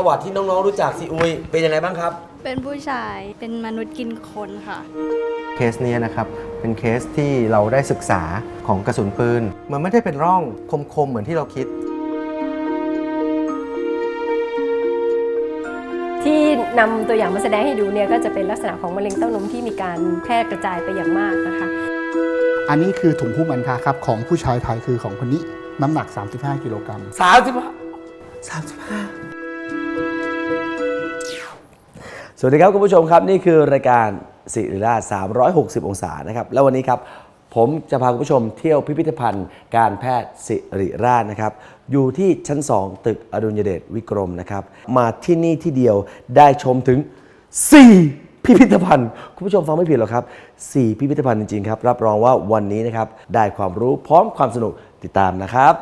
ประวัติที่น้องๆรู้จักซีอุยเป็นยังไงบ้างครับ เป็นผู้ชายเป็นมนุษย์กินคนค่ะ เคสเนี้ยนะครับ เป็นเคสที่เราได้ศึกษาของกระสุนปืน มันไม่ได้เป็นร่องคมๆ เหมือนที่เราคิด ที่นำตัวอย่างมาแสดงให้ดูเนี่ยก็จะเป็นลักษณะของมะเร็งเต้านมที่มีการแพร่กระจายไปอย่างมากนะคะ อันนี้คือถุงหุ้มอันทาครับ ของผู้ชายไทยคือของคนนี้น้ำหนัก 35 กิโลกรัม35 35ส สวัสดีครับคุณผู้ชมครับ นี่คือรายการสิริราช360 องศานะครับ แล้ววันนี้ครับ ผมจะพาคุณผู้ชมเที่ยวพิพิธภัณฑ์การแพทย์สิริราชนะครับ อยู่ที่ชั้น 2 ตึกอดุลยเดชวิกรมนะครับ มาที่นี่ที่เดียวได้ชมถึง 4 พิพิธภัณฑ์ คุณผู้ชมฟังไม่ผิดหรอกครับ 4 พิพิธภัณฑ์จริงๆครับ รับรองว่าวันนี้นะครับได้ความรู้พร้อมความสนุกติดตามนะครับ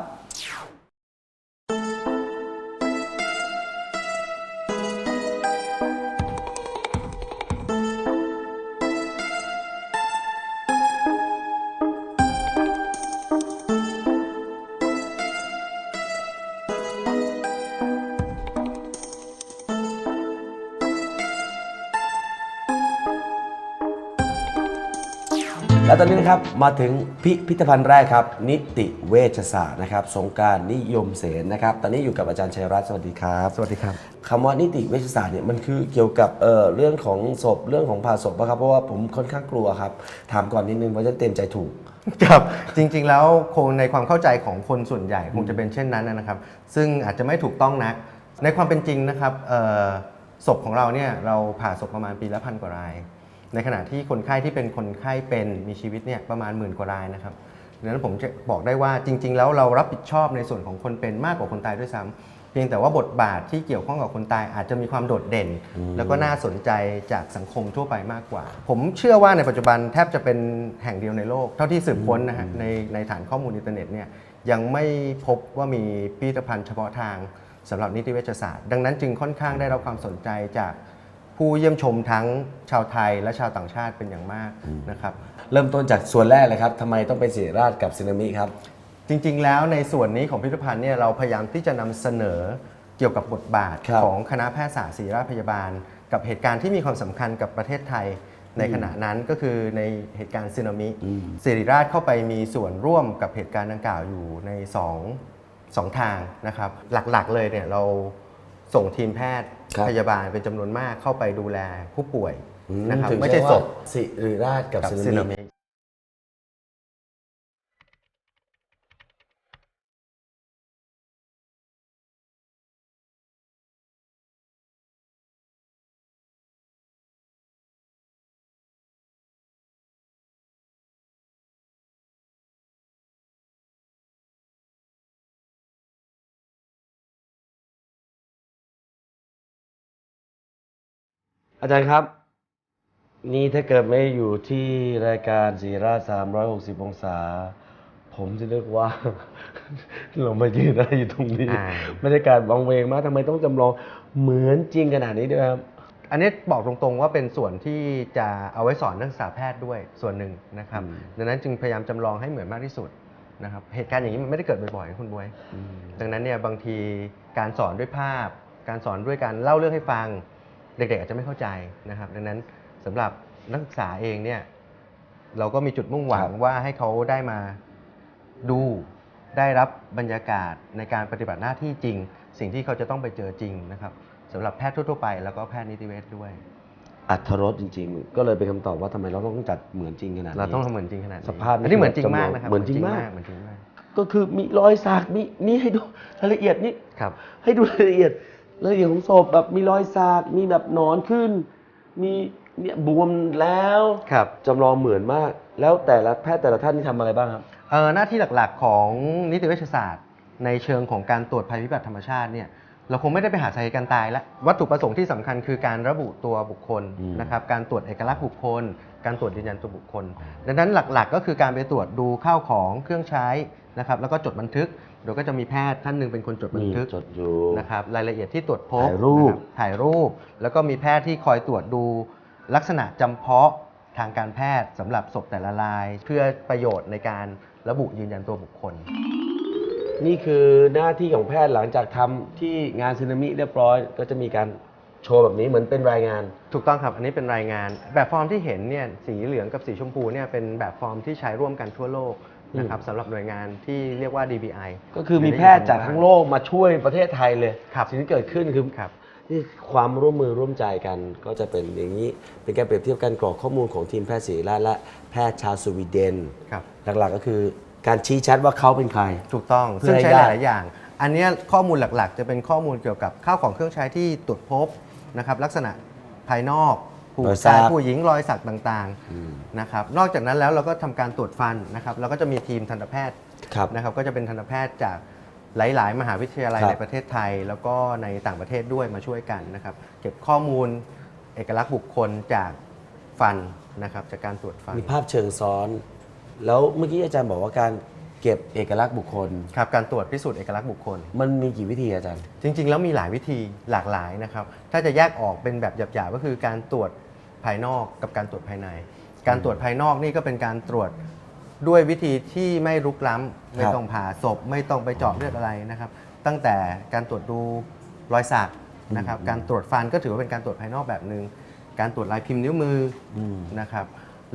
และตอนนี้นะครับมาถึงพิพิธภัณฑ์แรกครับ นิติเวชศาสตร์นะครับ สงกรารนิยมเสนนะครับ ตอนนี้อยู่กับอาจารย์ชัยรัตน์สวัสดีครับสวัสดีครับคำว่านิติเวชศาสตร์เนี่ยมันคือเกี่ยวกับเอ่อเรื่องของศพเรื่องของผ่าศพนะครับเพราะว่าผมค่อนข้างกลัวครับ ถามก่อนนิดนึงเพราะจะเต็มใจถูก ครับจริงๆแล้วคงในความเข้าใจของคนส่วนใหญ่คงจะเป็นเช่นนั้นนะครับ ซึ่งอาจจะไม่ถูกต้องนัก ในความเป็นจริงนะครับเอ่อศพของเราเนี่ยเราผ่าศพประมาณปีละพันกว่าราย ในขณะที่คนไข้ที่เป็นคนไข้เป็นมีชีวิตเนี่ยประมาณหมื่นกว่ารายนะครับดังนั้นผมจะบอกได้ว่าจริง ๆ แล้วเรารับผิดชอบในส่วนของคนเป็นมากกว่าคนตายด้วยซ้ำเพียงแต่ว่าบทบาทที่เกี่ยวข้องกับคนตายอาจจะมีความโดดเด่น แล้วก็น่าสนใจจากสังคมทั่วไปมากกว่า ผมเชื่อว่าในปัจจุบันแทบจะเป็นแห่งเดียวในโลก เท่าที่สืบค้นนะฮะในในฐานข้อมูลอินเทอร์เน็ตเนี่ยยังไม่พบว่ามีพิพิธภัณฑ์เฉพาะทางสำหรับนิติเวชศาสตร์ ดังนั้นจึงค่อนข้างได้รับความสนใจจาก ผู้เยี่ยมชมทั้งชาวไทยและชาวต่างชาติเป็นอย่างมากนะครับ เริ่มต้นจากส่วนแรกเลยครับทำไมต้องเป็นศิริราชกับซินามิครับ จริงๆ แล้วในส่วนนี้ของพิพิธภัณฑ์เนี่ยเราพยายามที่จะนำเสนอเกี่ยวกับบทบาทครับ ของคณะแพทยศาสตร์ศิริราชพยาบาล กับเหตุการณ์ที่มีความสำคัญกับประเทศไทย ในขณะนั้นก็คือในเหตุการณ์สึนามิศิริราชเข้าไปมีส่วนร่วมกับเหตุการณ์ดังกล่าวอยู่ในสองสองทางนะครับ หลักๆเลยเนี่ยเราส่งทีมแพทย์ ครับ พยาบาลเป็นจำนวนมากเข้าไปดูแลผู้ป่วยอืนะครับถึงไม่ใช่ว่าศพ สิริราชกับกับซิสึนานามิ อาจารย์ครับ นี่ถ้าเกิดไม่อยู่ที่รายการสีราช360องศา ผมจะเลือกว่า เรามายืนอะไรอยู่ตรงนี้อ่า บรรยากาศวังเวงมากทำไมต้องจำลองเหมือนจริงขนาดนี้ด้วยครับ อันนี้บอกตรงๆว่าเป็นส่วนที่จะเอาไว้สอนนักศึกษาแพทย์ด้วยส่วนหนึ่งนะครับ อืม ดังนั้นจึงพยายามจำลองให้เหมือนมากที่สุดนะครับ เหตุการณ์อย่างนี้มันไม่ได้เกิดบ่อยๆนะคุณบวย ดังนั้นเนี่ยบางทีการสอนด้วยภาพ การสอนด้วยการเล่าเรื่องให้ฟัง เด็กๆอาจจะไม่เข้าใจนะครับ ดังนั้นสำหรับนักศึกษาเองเนี่ยเราก็มีจุดมุ่งหวังครับว่าให้เขาได้มาดูได้รับบรรยากาศในการปฏิบัติหน้าที่จริง สิ่งที่เขาจะต้องไปเจอจริงนะครับสำหรับแพทย์ทั่วๆไป แล้วก็แพทย์นิติเวชด้วย อัธรสจริง ๆ ก็เลยเป็นคำตอบว่าทำไมเราต้องจัดเหมือนจริงขนาดนี้เราต้องทำเหมือนจริงขนาดนี้สภาพนี่อันนี้เหมือนจริงมากนะครับเหมือนจริงมากเหมือนจริงมาก ก็คือมีรอยสักมีนี่ให้ดูรายละเอียดนี่ครับให้ดูรายละเอียด รายละเอียดของศพแบบมีรอยสักมีแบบหนอนขึ้น มีเนี่ยบวมแล้วครับจำลองเหมือนมาก แล้วแต่ละแพทย์แต่ละท่านนี่ทำอะไรบ้างครับ เอ่อหน้าที่หลักๆของนิติเวชศาสตร์ ในเชิงของการตรวจภัยพิบัติธรรมชาติเนี่ยเราคงไม่ได้ไปหาสาเหตุการตายแล้ววัตถุประสงค์ที่สำคัญคือการระบุตัวบุคคลอืม นะครับการตรวจเอกลักษณ์บุคคล การตรวจยืนยันตัวบุคคล ดังนั้นหลักๆ ก็คือการไปตรวจดูข้าวของเครื่องใช้นะครับแล้วก็จดบันทึก โดยก็จะมีแพทย์ท่านหนึ่งเป็นคนจดบันทึกจดอยู่นะครับรายละเอียดที่ตรวจพบถ่ายรูปนะครับถ่ายรูป แล้วก็มีแพทย์ที่คอยตรวจดูลักษณะจำเพาะทางการแพทย์สำหรับศพแต่ละราย เพื่อประโยชน์ในการระบุยืนยันตัวบุคคล นี่คือหน้าที่ของแพทย์หลังจากทำที่งานซึนามิเรียบร้อย ก็จะมีการโชว์แบบนี้เหมือนเป็นรายงาน ถูกต้องครับ อันนี้เป็นรายงาน แบบฟอร์มที่เห็นเนี่ยสีเหลืองกับสีชมพูเนี่ยเป็นแบบฟอร์มที่ใช้ร่วมกันทั่วโลก นะครับสำหรับหน่วยงานที่เรียกว่า DBI ก็คือมีแพทย์จากทั้งโลกมาช่วยประเทศไทยเลยครับสิ่งที่เกิดขึ้นคือครับนี่ความร่วมมือร่วมใจกันก็จะเป็นอย่างนี้ เป็นการเปรียบเทียบการกรอกข้อมูลของทีมแพทย์ศิริราชและแพทย์ชาวสวีเดนครับหลักๆก็คือการชี้ชัดว่าเขาเป็นใคร ถูกต้องเพื่อซึ่งให้ใช้ได้หลายๆอย่าง อันเนี้ยข้อมูลหลักๆ จะเป็นข้อมูลเกี่ยวกับข้าวของเครื่องใช้ที่ตรวจพบนะครับลักษณะภายนอก ผู้รอยสักชายผู้หญิงรอยสักต่างๆนะครับนอกจากนั้นแล้วเราก็ทำการตรวจฟันนะครับเราก็จะมีทีมทันตแพทย์ ครับ นะครับก็จะเป็นทันตแพทย์จากหลาย ๆ มหาวิทยาลัยครับในประเทศไทย แล้วก็ในต่างประเทศด้วยมาช่วยกันนะครับ เก็บข้อมูลเอกลักษณ์บุคคลจากฟันนะครับจากการตรวจฟันมีภาพเชิงซ้อน แล้วเมื่อกี้อาจารย์บอกว่าการเก็บเอกลักษณ์บุคคล ครับการตรวจพิสูจน์เอกลักษณ์บุคคล มันมีกี่วิธีอาจารย์ จริง ๆ แล้วมีหลายวิธีหลากหลายนะครับ ถ้าจะแยกออกเป็นแบบหยาบ ๆ ก็คือการตรวจ ภายนอกกับการตรวจภายใน การตรวจภายนอกนี่ก็เป็นการตรวจด้วยวิธีที่ไม่รุกล้ำไม่ต้องผ่าศพ ไม่ต้องไปเจาะเลือดอะไรนะครับ ตั้งแต่การตรวจดูรอยสักนะครับการตรวจฟันก็ถือว่าเป็นการตรวจภายนอกแบบหนึ่งการตรวจลายพิมพ์นิ้วมืออมนะครับ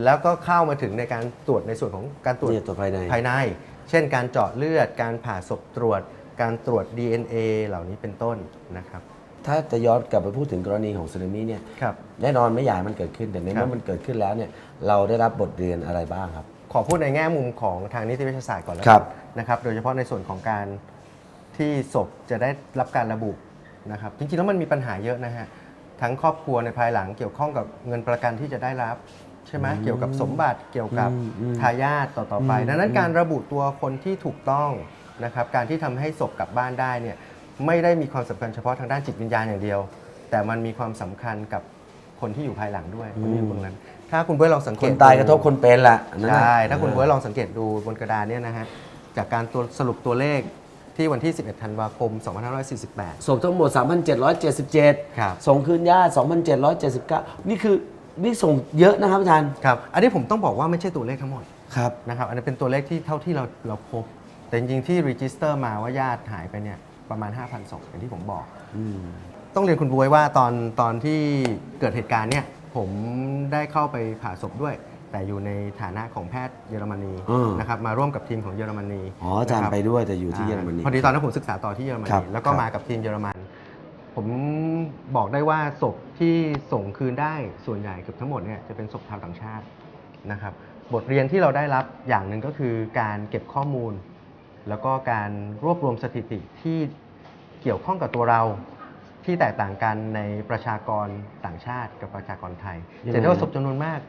แล้วก็เข้ามาถึงในการตรวจในส่วนของการตรวจเนี่ยตรวจภายในภายใน เช่น การเจาะเลือด การผ่าศพตรวจ การตรวจ DNA เหล่านี้เป็นต้นนะครับ ถ้าจะย้อนกลับไปพูดถึงกรณีของสึนามิเนี่ยครับ แน่นอนไม่อยากให้มันเกิดขึ้นแต่ในครัเมื่บอมันเกิดขึ้นแล้วเนี่ยเราได้รับบทเรียนอะไรบ้างครับ ขอพูดในแง่มุมของทางนิติวิทยาศาสตร์ก่อนแล้วครักับนนะครับ โดยเฉพาะในส่วนของการที่ศพจะได้รับการระบุนะครับ จริงๆแล้วมันมีปัญหาเยอะนะฮะ ทั้งครอบครัวในภายหลังเกี่ยวข้องกับเงินประกันที่จะได้รับใช่ไหมเกี่ยวกับสมบัติเกี่ยวกับอืมอืมทายาทต่อๆไปดังนั้นการระบุตัวคนที่ถูกต้องนะครับ การที่ทำให้ศพกลับบ้านได้เนี่ย ไม่ได้มีความสำคัญเฉพาะทางด้านจิตวิญญาณอย่างเดียว แต่มันมีความสำคัญกับคนที่อยู่ภายหลังด้วยคนที่อยู่ตรงนั้น ถ้าคุณเบิร์ตลองสังเกคตนตายดูกระทบคนเป็นละอันนั้นน่ะ ใช่ถ้าคุณบ๊วยลองสังเกตดูบนกระดานเนี่ยนะฮะจากการตัวสรุปตัวเลขที่วันที่ 11 ธันวาคม 2548 ศพทั้งหมด 3,777 ครับ ส่งคืนญาติ 2,779 นี่คือนี่ส่งเยอะนะครับอาจารย์ ครับ อันนี้ผมต้องบอกว่าไม่ใช่ตัวเลขทั้งหมด ครับ นะครับอันนี้เป็นตัวเลขที่เท่าที่เราเราพบ แต่จริงๆที่รีจิสเตอร์มาว่าญาติหายไปเนี่ย ประมาณ 5,000ศพอย่างที่ผมบอก ต้องเรียนคุณบวยว่าตอนตอนที่เกิดเหตุการณ์เนี่ยผมได้เข้าไปผ่าศพด้วย แต่อยู่ในฐานะของแพทย์เยอรมนีอืม นะครับมาร่วมกับทีมของเยอรมนีอ๋ออาจารย์นะคบไปด้วยแต่อยู่ที่เยอรมนีพอดีตอนนั้นผมศึกษาต่อที่เยอรมครันีบแล้วก็ครับ มากับทีมเยอรมัน ผมบอกได้ว่าศพที่ส่งคืนได้ส่วนใหญ่เกือบทั้งหมดเนี่ยจะเป็นศพชาวต่างชาตินะครับ บทเรียนที่เราได้รับอย่างหนึ่งก็คือการเก็บข้อมูล แล้วก็การรวบรวมสถิติที่เกี่ยวข้องกับตัวเราที่แตกต่างกันในประชากรต่างชาติกับประชากรไทยยังไง จะได้ว่าศพจำนวนมาก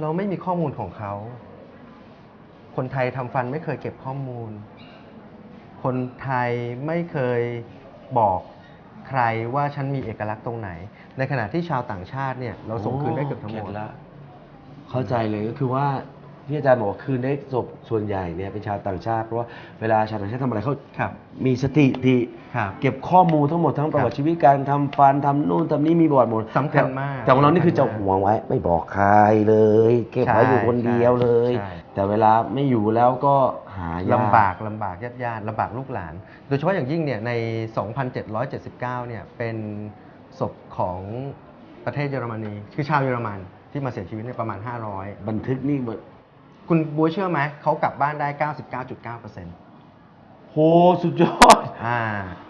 เราไม่มีข้อมูลของเขา คนไทยทำฟันไม่เคยเก็บข้อมูล คนไทยไม่เคยบอกใครว่าฉันมีเอกลักษณ์ตรงไหน ในขณะที่ชาวต่างชาติเนี่ยเราส่งคืนได้เกือบทั้งหมดก็ตละเข้าใจเลยก็คือว่า ที่อาจารย์บอกว่าคืนได้ศพส่วนใหญ่เนี่ยเป็นชาวต่างชาติเพราะว่าเวลาชาวต่างชาติทำอะไรเขาครับมีสติดีครับเก็บข้อมูลทั้งหมดทั้งประวัติชีวิตการทำฟันทำนู่นทำนี่มีบอร์ดหมดสำคัญมากแต่ของเรานี่คือจะสำคัญมากห่วงไว้ ไม่บอกใครเลย เก็บไว้ใช่อยู่คนเดียวเลย ใช่ แต่เวลาไม่อยู่แล้วก็หายากลำบากลำบากญาติญาติลำบากลูกหลาน โดยเฉพาะอย่างยิ่งเนี่ยใน 2,779 เนี่ยเป็นศพของประเทศเยอรมนี คือชาวเยอรมันที่มาเสียชีวิตในยประมาณ 500 บันทึกนี่มัน คุณบัวเชื่อไหมเขากลับบ้านได้ 99.9%โหสุดยอด อ่า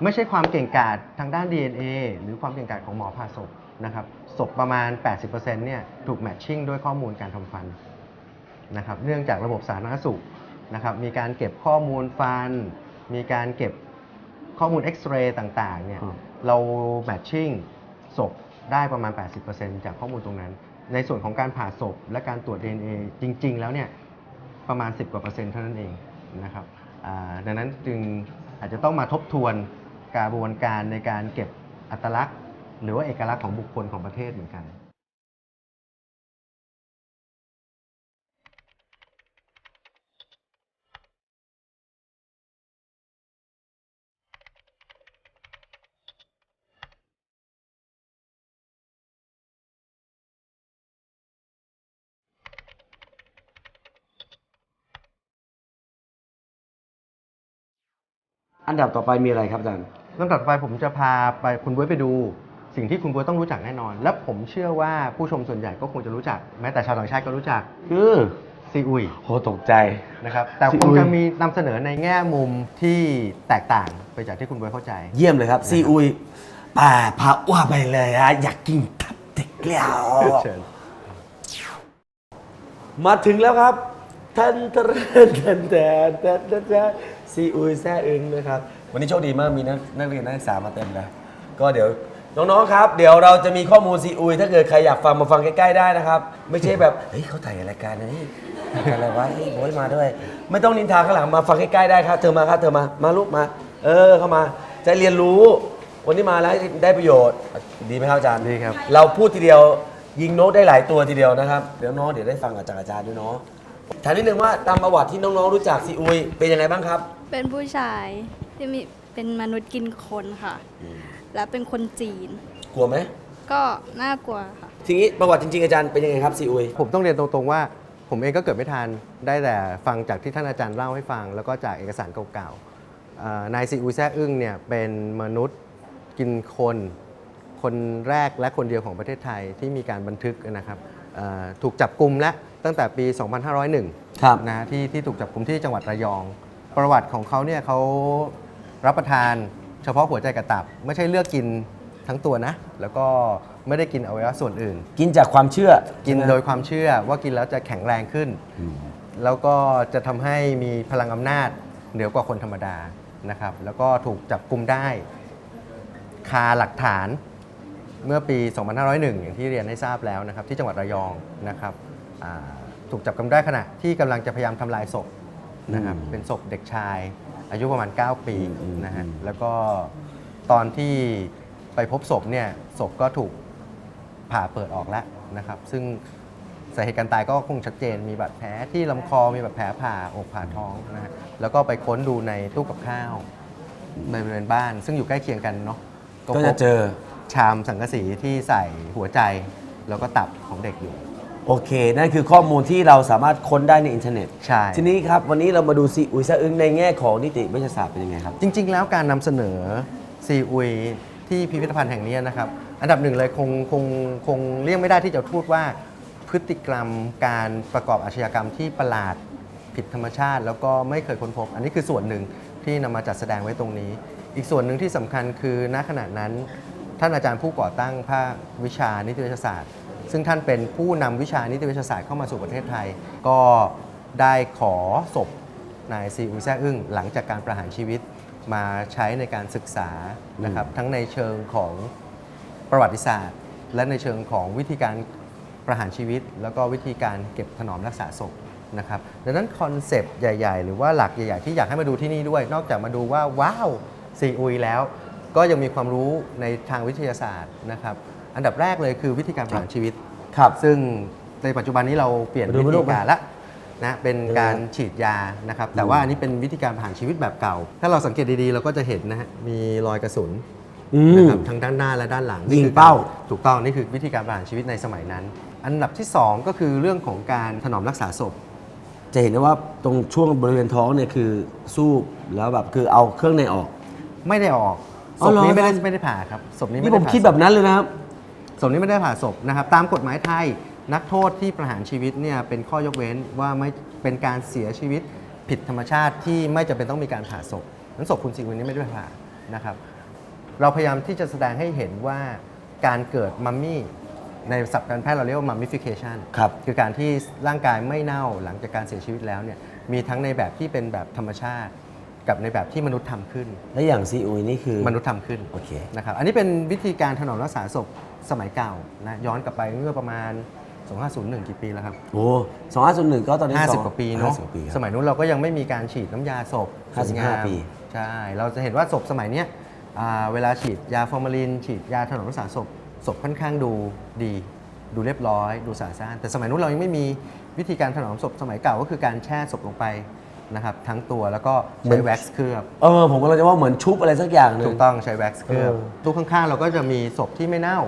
ไม่ใช่ความเก่งกาจทางด้าน DNA หรือความเก่งกาจของหมอผ่าศพนะครับศพประมาณ 80%เนี่ยถูกแมทชิ่งด้วยข้อมูลการทำฟันนะครับเนื่องจากระบบสาธารณสุขนะครับมีการเก็บข้อมูลฟัน มีการเก็บข้อมูลเอ็กซเรย์ต่างๆเนี่ยอืมเราแมทชิ่งศพได้ประมาณ 80%จากข้อมูลตรงนั้น ในส่วนของการผ่าศพและการตรวจ DNA จริง ๆ แล้วเนี่ย ประมาณ 10 กว่าเปอร์เซ็นต์เท่านั้นเองนะครับดังนั้นจึงอาจจะต้องมาทบทวนกระบวนการในการเก็บอัตลักษณ์ หรือว่าเอกลักษณ์ของบุคคลของประเทศเหมือนกัน อันดับต่อไปมีอะไรครับอาจารย์ ลำดับต่อไปผมจะพาไปคุณบ๊วยไปดู สิ่งที่คุณบ๊วยต้องรู้จักแน่นอน และผมเชื่อว่าผู้ชมส่วนใหญ่ก็คงจะรู้จัก แม้แต่ชาวต่างชาติก็รู้จักคือซีอุยโหตกใจ นะครับแต่ซีคอุงยจะมีนำเสนอในแง่มุมที่แตกต่างไปจากที่คุณบ๊วยเข้าใจ เยี่ยมเลยครับ ซีอุยป่าพาอ้วไปเลยฮะอยากกินทับเด็กแล้ว เชิญ มาถึงแล้วครับทันทะเรนทันแทนทันทันทัน ซีอุยแซ่อึงนะครับ วันนี้โชคดีมากมีนักนักเรียนนักศึกษามาเต็มเลยก็เดี๋ยวน้องๆครับ เดี๋ยวเราจะมีข้อมูลซีอุย ถ้าเกิดใครอยากฟังมาฟังใกล้ๆได้นะครับ ไม่ใช่แบบเฮ้ยเขาถ่ายรายการนะนี่รายการอะไรวะเฮ้ยโอยมาด้วย ไม่ต้องนินทาข้างหลังมาฟังใกล้ๆได้ครับ เธอมาครับเธอมามาลูกมา เออเข้ามาจะเรียนรู้วันนี้มาแล้วได้ประโยชน์ดีไหมครับอาจารย์ดีครับ เราพูดทีเดียวยิงนกได้หลายตัวทีเดียวนะครับ เดี๋ยวน้องเดี๋ยวได้ฟังจากอาจารย์ด้วยเนาะ ถามนิดนึงว่าตามประวัติที่น้องๆรู้จักซีอุยเป็นยังไงบ้างครับเป็นผู้ชายที่มีเป็นมนุษย์กินคนค่ะ และเป็นคนจีน กลัวไหมก็น่ากลัวค่ะ ทีนี้ประวัติจริงๆอาจารย์เป็นยังไงครับซีอุยผมต้องเรียนตรงๆว่า ผมเองก็เกิดไม่ทันได้แต่ฟังจากที่ท่านอาจารย์เล่าให้ฟัง แล้วก็จากเอกสารเก่าๆอ่านายซีอุยแซ่อึ้งเนี่ยเป็นมนุษย์กินคน คนแรกและคนเดียวของประเทศไทยที่มีการบันทึกนะครับอ่าถูกจับกลุ่มและ ตั้งแต่ปี2501ครับนะที่ที่ถูกจับกลุ่มที่จังหวัดระยอง ประวัติของเขาเนี่ยเขารับประทานเฉพาะหัวใจกับตับ ไม่ใช่เลือกกินทั้งตัวนะ แล้วก็ไม่ได้กินอวัยวะส่วนอื่น กินจากความเชื่อกินใช่ไหมโดยความเชื่อว่ากินแล้วจะแข็งแรงขึ้นแล้วก็จะทำให้มีพลังอำนาจเหนือกว่าคนธรรมดานะครับ แล้วก็ถูกจับกลุ่มได้คาหลักฐานเมื่อปี 2501 อย่างที่เรียนให้ทราบแล้วนะครับ ที่จังหวัดระยองนะครับ อ่าถูกจับกลุ่มได้ขณะที่กำลังจะพยายามทำลายศพนะครับอืมเป็นศพเด็กชาย อายุประมาณ 9 ปีอืมนะฮะอืม แล้วก็ตอนที่ไปพบศพเนี่ยศพก็ถูกผ่าเปิดออกแล้วนะครับ ซึ่งสาเหตุการตายก็คงชัดเจน มีบาดแผลที่ลำคอมีบาดแผลผ่าอกผ่าท้องนะฮะแล้วก็ไปค้นดูในตู้กับข้าวในบริเวณบ้าน ซึ่งอยู่ใกล้เคียงกันเนาะก็พจะบเจอ ชามสังกะสีที่ใส่หัวใจแล้วก็ตับของเด็กอยู่ โอเค นั่นคือข้อมูลที่เราสามารถค้นได้ในอินเทอร์เน็ต ใช่ ทีนี้ครับ วันนี้เรามาดูซีอุยแซ่อึงในแง่ของนิติวิทยาศาสตร์เป็นยังไงครับ จริง ๆ แล้วการนำเสนอซีอุยที่พิพิธภัณฑ์แห่งนี้นะครับ อันดับหนึ่งเลยคงคงคงเลี่ยงไม่ได้ที่จะพูดว่าพฤติกรรมการประกอบอาชญากรรมที่ประหลาดผิดธรรมชาติ แล้วก็ไม่เคยค้นพบ อันนี้คือส่วนหนึ่งที่นำมาจัดแสดงไว้ตรงนี้ อีกส่วนหนึ่งที่สำคัญคือณขณะนั้น ท่านอาจารย์ผู้ก่อตั้งภาควิชานิติวิทยาศาสตร์ ซึ่งท่านเป็นผู้นำวิชานิติวิทยาศาสตร์เข้ามาสู่ประเทศไทย ก็ได้ขอศพนายซีอุยแซ่อึ้งหลังจากการประหารชีวิตมาใช้ในการศึกษานะครับทั้งในเชิงของประวัติศาสตร์ และในเชิงของวิธีการประหารชีวิต แล้วก็วิธีการเก็บถนอมรักษาศพนะครับดังนั้นคอนเซปต์ใหญ่ ๆ หรือว่าหลักใหญ่ๆ ที่อยากให้มาดูที่นี่ด้วย นอกจากมาดูว่าว้าวซีอุยแล้ว ก็ยังมีความรู้ในทางวิทยาศาสตร์นะครับ อันดับแรกเลยคือวิธีการประหารชีวิต ครับ ซึ่งในปัจจุบันนี้เราเปลี่ยนมาดูวิมาดูธีการละนะเป็นการฉีดยานะครับ แต่ว่าอันนี้เป็นวิธีการผ่านชีวิตแบบเก่า ถ้าเราสังเกตดีๆ เราก็จะเห็นนะฮะมีรอยกระสุนอืมนะครับทั้งด้านหน้าและด้านหลังยิงนี่คือเป้า ถูกต้องนี่คือวิธีการผ่านชีวิตในสมัยนั้น อันดับที่ 2 ก็คือเรื่องของการถนอมรักษาศพ จะเห็นได้ว่าตรงช่วงบริเวณท้องเนี่ยคือสู้แล้วแบบคือเอาเครื่องในออก ไม่ได้ออกอ๋ศอพเหรอนี้ไม่ได้อาจารย์ไม่ได้ผ่าครับศพนี้นี่ไม่ผได้มผ่าคิดศพแบบนั้นเลยนะครับ ศพนี้ไม่ได้ผ่าศพนะครับ ตามกฎหมายไทยนักโทษที่ประหารชีวิตเนี่ยเป็นข้อยกเว้นว่าไม่เป็นการเสียชีวิตผิดธรรมชาติที่ไม่จำเป็นต้องมีการผ่าศพนั้นศพคุณซีอุยนี้ไม่ได้ผ่านะครับ เราพยายามที่จะแสดงให้เห็นว่าการเกิดมัมมี่ในศัพท์การแพทย์เราเรียกว่ามัมมิฟิเคชันครับคือการที่ร่างกายไม่เน่าหลังจากการเสียชีวิตแล้วเนี่ยมีทั้งในแบบที่เป็นแบบธรรมชาติ กับในแบบที่มนุษย์ทำขึ้น และอย่างซีอุยนี่คือมนุษย์ทำขึ้นโอเคนะครับอันนี้เป็นวิธีการถนอมรักษาศพ สมัยเก่านะย้อนกลับไปเมื่อประมาณ 2501 กี่ปีแล้วครับ โอ้สองห้าศูนย์หนึ่งก็ตอนนี้50 กว่าปีเนาะ50กว่าปีครับ สมัยนู้นเราก็ยังไม่มีการฉีดน้ำยาศพ55สวยงามปี ใช่ เราจะเห็นว่าศพสมัยเนี้ยอ่าเวลาฉีดยาฟอร์มาลิน ฉีดยาถนอมรักษาศพศพค่อนข้างดูดี ดูเรียบร้อย ดูสะอาดสะอ้านแต่สมัยนู้นเรายังไม่มีวิธีการถนอมศพสมัยเก่าก็คือการแช่ศพลงไปนะครับทั้งตัวแล้วก็ใช้แว็กซ์เคลือบ เออผมก็เลยจะว่าเหมือนชุบอะไรสักอย่างหนึ่งถูกต้องใช้แว็กซ์เคลือบเออ ตู้ข้างๆ เราก็จะมีศพที่ไม่เน่า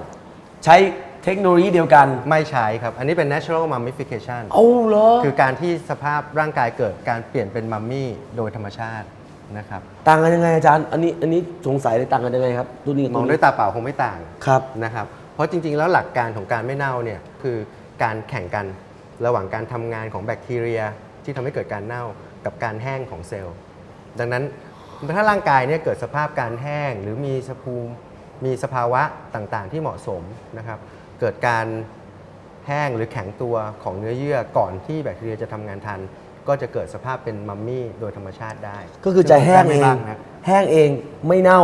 ใช้เทคโนโลยีเดียวกัน ไม่ใช้ครับ อันนี้เป็น natural mummification เอาเหรอคือการที่สภาพร่างกายเกิดการเปลี่ยนเป็นมัมมี่โดยธรรมชาตินะครับต่างกันยังไงอาจารย์ อันนี้อันนี้สงสัยเลยต่างกันยังไงครับตัวนี้กับมตัองวด้วนี้ยตาเปล่าคงไม่ต่างครับ นะครับ เพราะจริงๆ แล้วหลักการของการไม่เน่าเนี่ยคือการแข่งกันระหว่างการทำงานของแบคทีเรีย ที่ทำให้เกิดการเน่ากับการแห้งของเซลล์ ดังนั้นถ้าร่างกายเนี่ยเกิดสภาพการแห้งหรือมีสภูมิ มีสภาวะต่างๆ ที่เหมาะสมนะครับ เกิดการแห้งหรือแข็งตัวของเนื้อเยื่อก่อนที่แบคทีเรียจะทำงานทัน ก็จะเกิดสภาพเป็นมัมมี่โดยธรรมชาติได้ก็คือจะแห้งเองบ้างนะแห้งเองไม่เน่า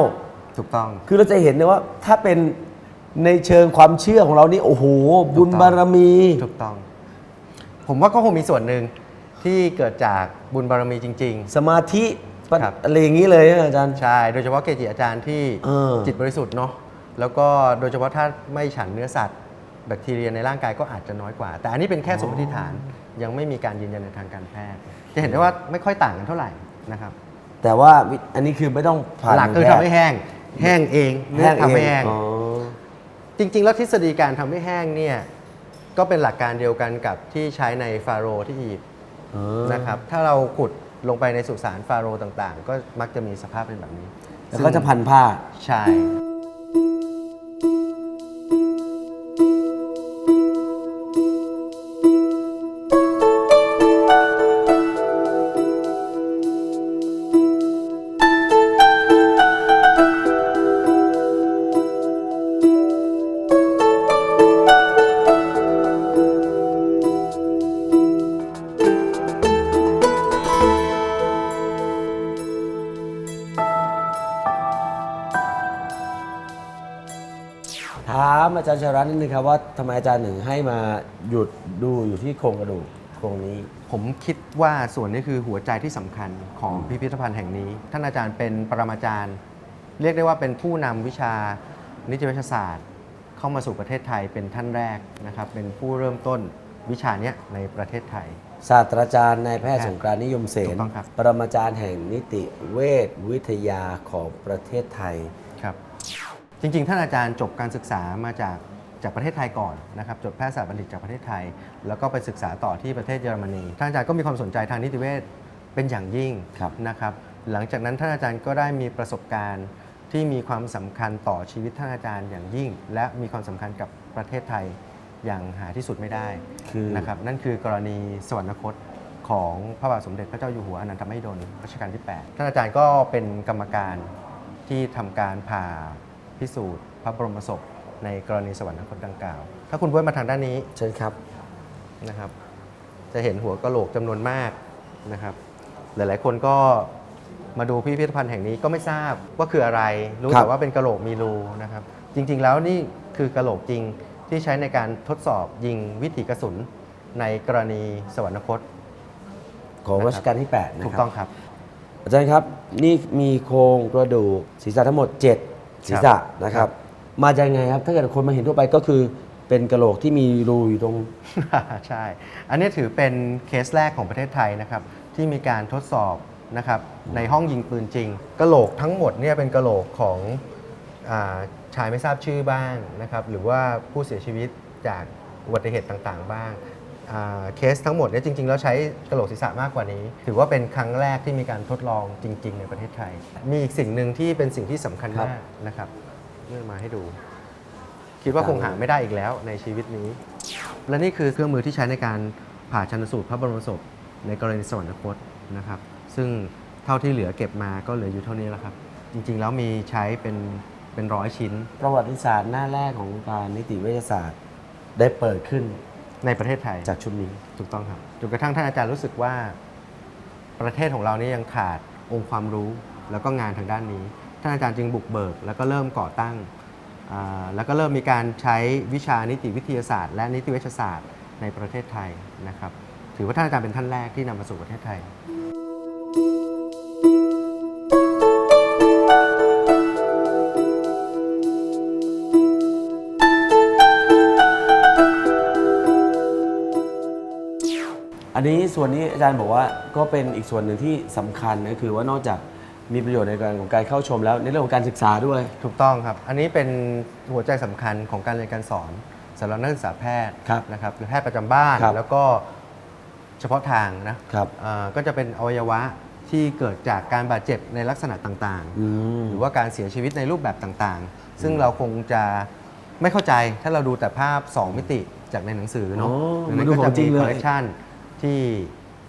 ถูกต้อง คือเราจะเห็นนะว่าถ้าเป็นในเชิงความเชื่อของเรานี่โอ้โห บุญบารมี ถูกต้อง ผมว่าก็คงมีส่วนหนึ่งที่เกิดจากบุญบารมีจริง สมาธิครับ อะไรอย่างนี้เลยนะอาจารย์ๆใช่ โดยเฉพาะเกจิอาจารย์ที่เออจิตบริสุทธิ์เนาะแล้วก็โดยเฉพาะถ้าไม่ฉันเนื้อสัตว์แบคทีเรียในร่างกายก็อาจจะน้อยกว่า แต่อันนี้เป็นแค่สมมติฐานยังไม่มีการยืนยันในทางการแพทย์ จะเห็นได้ว่าไม่ค่อยต่างกันเท่าไหร่นะครับ แต่ว่าวิอันนี้คือไม่ต้องผ่านหลักคือแพทำทย์ให้แห้ง แห้งเองเนื้อทำให้แห้งอ๋อจริง ๆ แล้วทฤษฎีการทำให้แห้งเนี่ยก็เป็นหลักการเดียวกันกับที่ใช้ในฟาโรห์ที่อียิปต์อ๋อนะครับ ถ้าเราขุด ลงไปในสุสานฟาโรห์ต่างๆ ก็มักจะมีสภาพเป็นแบบนี้แล้วก็จะพันผ้า ใช่ ถามอาจารย์ชารัตน์นิดนึงครับว่าทำไมอาจารย์หนึ่งให้มาหยุดดูอยู่ที่โครงกระดูกโครงนี้ ผมคิดว่าส่วนนี้คือหัวใจที่สำคัญของพิพิธภัณฑ์แห่งนี้ ท่านอาจารย์เป็นปรมาจารย์ เรียกได้ว่าเป็นผู้นำวิชานิติวิทยาศาสตร์ เข้ามาสู่ประเทศไทยเป็นท่านแรกนะครับ เป็นผู้เริ่มต้นวิชาเนี้ยในประเทศไทย ศาสตราจารย์นายแพทย์สงกรานต์นิยมเสถูนกต้องครับ ปรมาจารย์แห่งนิติเวชวิทยาของประเทศไทยครับ จริงๆ ท่านอาจารย์จบการศึกษามาจากจากประเทศไทยก่อนนะครับจบแพทยศาสตร์บัณฑิตจากประเทศไทย แล้วก็ไปศึกษาต่อที่ประเทศเยอรมนีท่านอาจารย์ก็มีความสนใจทางนิติเวชเป็นอย่างยิ่งครับนะครับ หลังจากนั้นท่านอาจารย์ก็ได้มีประสบการณ์ที่มีความสำคัญต่อชีวิตท่านอาจารย์อย่างยิ่ง และมีความสำคัญกับประเทศไทยอย่างหาที่สุดไม่ได้คือนะครับนั่นคือกรณีสวรรคตของพระบาทสมเด็จพระเจ้าอยู่หัวอนันทมหิดลรัชกาลที่ 8 ท่านอาจารย์ก็เป็นกรรมการที่ทำการผ่า พิสูจน์พระบรมศพในกรณีสวรรคตดังกล่าว ถ้าคุณบ้วยมาทางด้านนี้เชิญครับนะครับ จะเห็นหัวกะโหลกจำนวนมากนะครับ หลายๆ คนก็มาดูพิพิธภัณฑ์แห่งนี้ก็ไม่ทราบว่าคืออะไร รู้ครับแต่ว่าเป็นกะโหลกมีรูนะครับ จริงๆแล้วนี่คือกะโหลกจริงที่ใช้ในการทดสอบยิงวิถีกระสุนในกรณีสวรรคต ของนะครับ รัชกาลที่ 8 นะถูกครัต้องครับ อาจารย์ครับ นี่มีโครงกระดูกศีรษะทั้งหมด 7 ศีรษะนะคครัรับบมาจากไงครับ ถ้าเกิดคนมาเห็นทั่วไปก็คือเป็นกระโหลกที่มีรูอยู่ตรง ใช่ อันนี้ถือเป็นเคสแรกของประเทศไทยนะครับ ที่มีการทดสอบนะครับในห้องยิงปืนจริงกะโหลกทั้งหมดเนี่ยเป็นกะโหลกของอาชายไม่ทราบชื่อบ้างนะครับ หรือว่าผู้เสียชีวิตจากอุบัติเหตุต่างๆบ้างอ่า เคสทั้งหมดเนี่ยจริง ๆ แล้วใช้กะโหลกศีรษะมากกว่านี้ ถือว่าเป็นครั้งแรกที่มีการทดลองจริง ๆ ในประเทศไทย มีอีกสิ่งหนึ่งที่เป็นสิ่งที่สำคัญครับมากนะครับเลื่อนมาให้ดู คิดว่าคงหาไม่ได้อีกแล้วในชีวิตนี้ และนี่คือเครื่องมือที่ใช้ในการผ่าชันสูตรพระบรมศพในกรณีสวรรคตนะครับ ซึ่งเท่าที่เหลือเก็บมาก็เหลืออยู่เท่านี้แล้วครับ จริง ๆ แล้วมีใช้เป็นเป็นร้อยชิ้น ประวัติศาสตร์หน้าแรกของการนิติเวชศาสตร์ได้เปิดขึ้น ในประเทศไทยจากชุดนี้ถูกต้องครับจนกระทั่งท่านอาจารย์รู้สึกว่า ประเทศของเรานี่ยังขาดองค์ความรู้แล้วก็งานทางด้านนี้ ท่านอาจารย์จึงบุกเบิก แล้วก็เริ่มก่อตั้งอ่าแล้วก็เริ่มมีการใช้วิชานิติวิทยาศาสตร์ และนิติเวชศาสตร์ในประเทศไทยนะครับ ถือว่าท่านอาจารย์เป็นท่านแรกที่นำมาสู่ประเทศไทย อันนี้ส่วนนี้อาจารย์บอกว่าก็เป็นอีกส่วนหนึ่งที่สำคัญนะคือว่านอกจากมีประโยชน์ในการของการเข้าชมแล้วในเรื่องของการศึกษาด้วย ถูกต้องครับ อันนี้เป็นหัวใจสำคัญของการเรียนการสอนสำหรับนักศึกษาแพทย์ครับนะครับหรือแพทย์ประจำบ้าน ครับแล้วก็เฉพาะทางนะครับอ่าก็จะเป็นอวัยวะที่เกิดจากการบาดเจ็บในลักษณะต่างๆอืมหรือว่าการเสียชีวิตในรูปแบบต่างๆ ซึ่งเราคงจะไม่เข้าใจถ้าเราดูแต่ภาพ 2 มิติจากในหนังสือเนาะอ๋อดังนั้นมาดูก็ขอจะงจริมีงเลย คอลเลคชัน ที่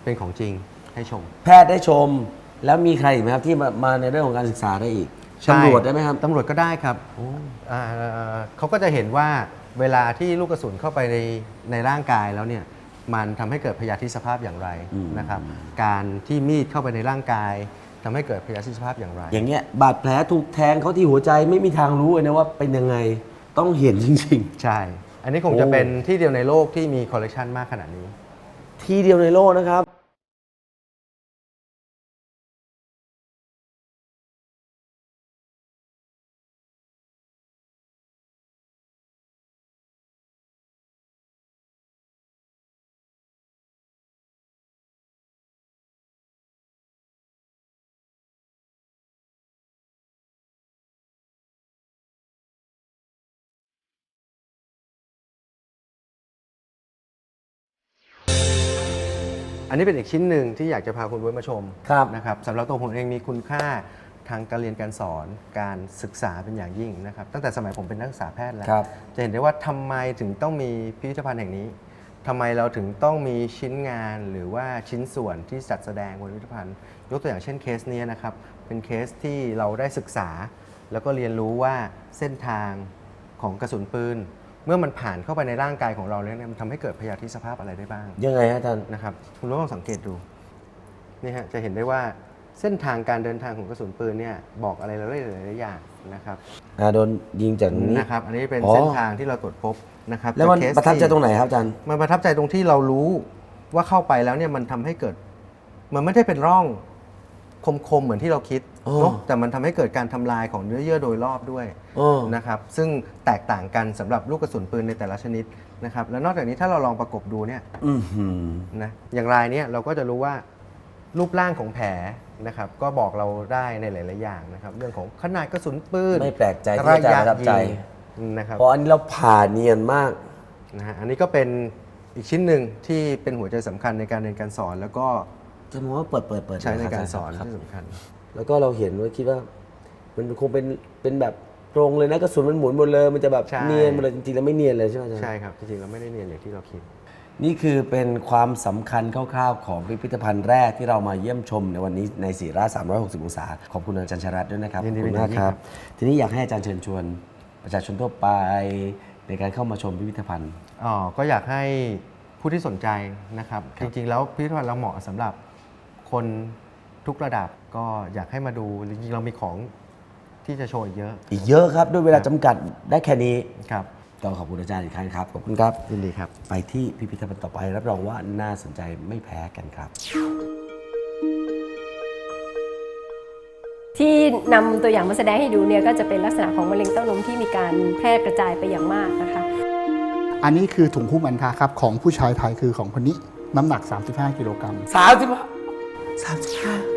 เป็นของจริงให้ชม แพทย์ได้ชม แล้วมีใครอีกไหมครับที่มามาในเรื่องของการศึกษาได้อีกใช่ตำรวจได้ไหมครับ ตำรวจก็ได้ครับอ่าเขาก็จะเห็นว่าเวลาที่ลูกกระสุนเข้าไปในในร่างกายแล้วเนี่ยมันทำให้เกิดพยาธิสภาพอย่างไรอืมนะครับ การที่มีดเข้าไปในร่างกายทำให้เกิดพยาธิสภาพอย่างไร อย่างเงี้ยบาดแผลถูกแทงเขาที่หัวใจไม่มีทางรู้เลยนะว่าเป็นยังไงต้องเห็นจริงใช่ อันนี้คงจะโอ้เป็นที่เดียวในโลกที่มีคอลเลกชันมากขนาดนี้ๆ ที่เดียวในโลกนะครับ นนี้เป็นอีกชิ้นหนึ่งที่อยากจะพาคุณบ๊วยมาชมครับนะครับสำหรับตัวผมเองมีคุณค่าทางการเรียนการสอนการศึกษาเป็นอย่างยิ่งนะครับ ตั้งแต่สมัยผมเป็นนักศึกษาแพทย์แล้วครับ จะเห็นได้ว่าทำไมถึงต้องมีพิพิธภัณฑ์แห่งนี้ทำไมเราถึงต้องมีชิ้นงานหรือว่าชิ้นส่วนที่จัดแสดงบนพิพิธภัณฑ์ ยกตัวอย่างเช่นเคสเนี้ยนะครับ เป็นเคสที่เราได้ศึกษา แล้วก็เรียนรู้ว่าเส้นทางของกระสุนปืน เมื่อมันผ่านเข้าไปในร่างกายของเราแล้วเนี่ยมันทำให้เกิดพยาธิสภาพอะไรได้บ้างยังไงฮะอาจารย์นะครับคุณลองสังเกตดูนี่ฮะจะเห็นได้ว่าเส้นทางการเดินทางของกระสุนปืนเนี่ยบอกอะไรเราได้หลายๆอย่างนะครับอ่าโดนยิงจากตรงนี้ นะครับ อันนี้เป็นอ๋อ เส้นทางที่เราตรวจพบนะครับแล้วมันจากเคสประทับใจที่ตรงไหนครับอาจารย์ มันประทับใจตรงที่เรารู้ว่าเข้าไปแล้วเนี่ยมันทำให้เกิด มันไม่ได้เป็นร่อง คมๆ เหมือนที่เราคิดอ๋อเนอะแต่มันทำให้เกิดการทำลายของเนื้อเยื่อโดยรอบด้วยอ๋อนะครับซึ่งแตกต่างกันสำหรับลูกกระสุนปืนในแต่ละชนิดนะครับแล้วนอกจากนี้ถ้าเราลองประกบดูเนี่ย อือหือ นะอย่างรายเนี้ยเราก็จะรู้ว่ารูปร่างของแผลนะครับก็บอกเราได้ในหลาย ๆ อย่างนะครับเรื่องของขนาดกระสุนปืนไม่แปลกใจที่อาจารย์ประทับใจ ยิงนะครับเพราะอันนี้เราผ่าเนียนมาก นะฮะอันนี้ก็เป็นอีกชิ้นหนึ่งที่เป็นหัวใจสำคัญในการเรียนการสอน แล้วก็ จะมองว่าเปิดเปิดเปิดใช้ในการสอนครับที่สำคัญ แล้วก็เราเห็นว่าคิดว่ามันคงเป็นเป็นแบบตรงเลยนะกระสุนมันหมุนหมดเลยมันจะแบบใช่ เนียนหมดเลยจริงๆแล้วไม่เนียนเลยใช่ไหมอาจารย์ ใช่ครับ จริงๆเราไม่ได้เรียนอย่างที่เราคิด นี่คือเป็นความสำคัญคร่าวๆ ของพิพิธภัณฑ์แรกที่เรามาเยี่ยมชมในวันนี้ในสีราช360 องศา ขอบคุณอาจารย์ชรัตน์ด้วยนะครับยินดีขอบคุณเป็นอมาย่ากงยิ่งคครัรับบทีนี้อยากให้อาจารย์เชิญชวน ประชาชนทั่วไป ในการเข้ามาชมพิพิธภัณฑ์ อ๋อก็อยากให้ผู้ที่สนใจนะครับครัจบริงๆ แล้วพิพิธภัณฑ์เราเหมาะสำหรับ คนทุกระดับก็อยากให้มาดูจริงๆเรามีของที่จะโชว์อีกเยอะอีกเยอะครับด้วยเวลาจำกัดได้แค่นี้ครับ ต้องขอบคุณอาจารย์อีกครั้งครับขอบคุณครับ ยินดีครับ ไปที่พิพิธภัณฑ์ต่อไป รับรองว่าน่าสนใจไม่แพ้กันครับ ที่นำตัวอย่างมาแสดงให้ดูเนี่ยก็จะเป็นลักษณะของมะเร็งเต้านมที่มีการแพร่กระจายไปอย่างมากนะคะ อันนี้คือถุงหุ้มอันทะครับ ของผู้ชายไทยคือของคนนี้น้ำหนัก 35 กิโลกรัมสามสิบ 감 사.